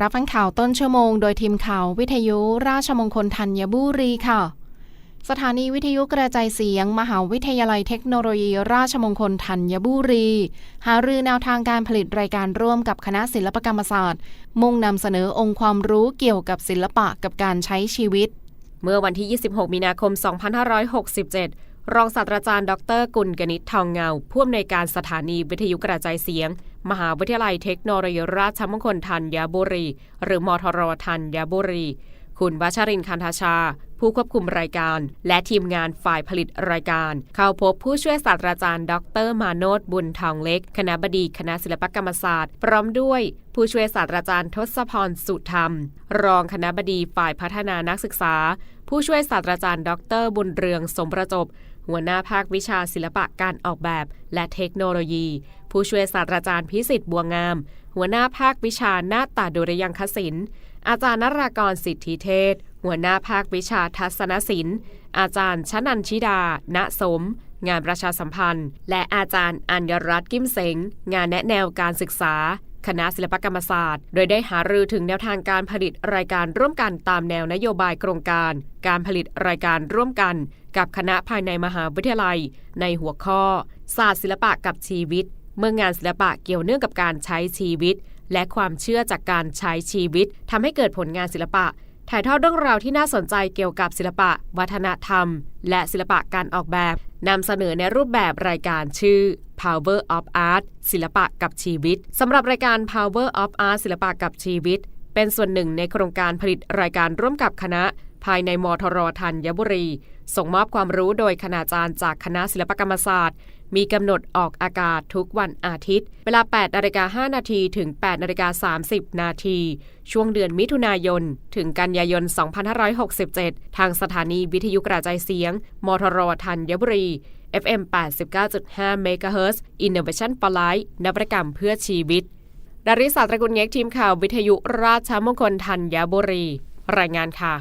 รับฟังข่าวต้นชั่วโมงโดยทีมข่าววิทยุราชมงคลธัญบุรีค่ะ สถานีวิทยุกระจายเสียง มหาวิทยาลัยเทคโนโลยี ราชมงคลธัญบุรี หารือแนวทางการผลิตรายการร่วมกับคณะศิลปกรรมศาสตร์ มุ่งนำเสนอองค์ความรู้เกี่ยวกับศิลปะกับการใช้ชีวิต เมื่อวันที่ 26 มีนาคม 2567 รองศาสตราจารย์ ดร กุลกนิษฐ์ทองเงาผู้อำนวยการสถานีวิทยุกระจายเสียง มหาวิทยาลัยเทคโนโลยีราชมงคลธัญบุรี หรือมทรธัญบุรี คุณวัชรินคันธาชา ผู้ควบคุมรายการ และทีมงานฝ่ายผลิตรายการ เข้าพบผู้ช่วยศาสตราจารย์ ดร มาโนดบุญทองเล็ก คณะบดีคณะศิลปกรรมศาสตร์ พร้อมด้วย ผู้ช่วยศาสตราจารย์ทศพรสุธรรม รองคณะบดีฝ่ายพัฒนานักศึกษา ผู้ช่วยศาสตราจารย์ ดร บุญเรืองสมประจบหัวหน้าภาควิชาศิลปะการออกแบบ และเทคโนโลยี ผู้ช่วยศาสตราจารย์พิสิทธิ์บัวงาม หัวหน้าภาควิชาหน้าตาดุริยางคศิลป์อาจารย์นรากรสิทธิเทศ หัวหน้าภาควิชาทัศนศิลป์ อาจารย์ชนันชิดา ณสม งานประชาสัมพันธ์ และอาจารย์อัญรัตน์กิมเสง งานแนะแนวการศึกษา คณะศิลปกรรมศาสตร์ โดยได้หารือถึงแนวทางการผลิตรายการร่วมกันตามแนวนโยบายโครงการ การผลิตรายการร่วมกัน กับคณะภายในมหาวิทยาลัย ในหัวข้อ ศาสตร์ศิลปะกับชีวิต เมื่องานศิลปะเกี่ยวเนื่องกับการใช้ชีวิต และความเชื่อจากการใช้ชีวิตทำให้เกิดผลงานศิลปะ ถ่ายทอดเรื่องราวที่น่าสนใจเกี่ยวกับศิลปะ วัฒนธรรม และศิลปะการออกแบบนำเสนอในรูปแบบรายการชื่อ Power of Art ศิลปะกับชีวิตสำหรับรายการ Power of Art ศิลปะกับชีวิต เป็นส่วนหนึ่งในโครงการผลิตรายการร่วมกับคณะ ภายในมทรธัญบุรี ส่งมอบความรู้โดยคณาจารย์จากคณะศิลปกรรมศาสตร์ มีกำหนดออกอากาศทุกวันอาทิตย์ เวลา 8นาฬิกา5นาทีถึง8นาฬิกา30 นาที ช่วงเดือนมิถุนายน ถึงกันยายน 2567 ทางสถานีวิทยุกระจายเสียง มทรธัญบุรี FM 89.5 MHz Innovation for Life นวัตกรรมเพื่อชีวิต ดาริสาสตระกุลเง็กทีมข่าววิทยุราชมงคลธัญบุรี รายงานค่ะ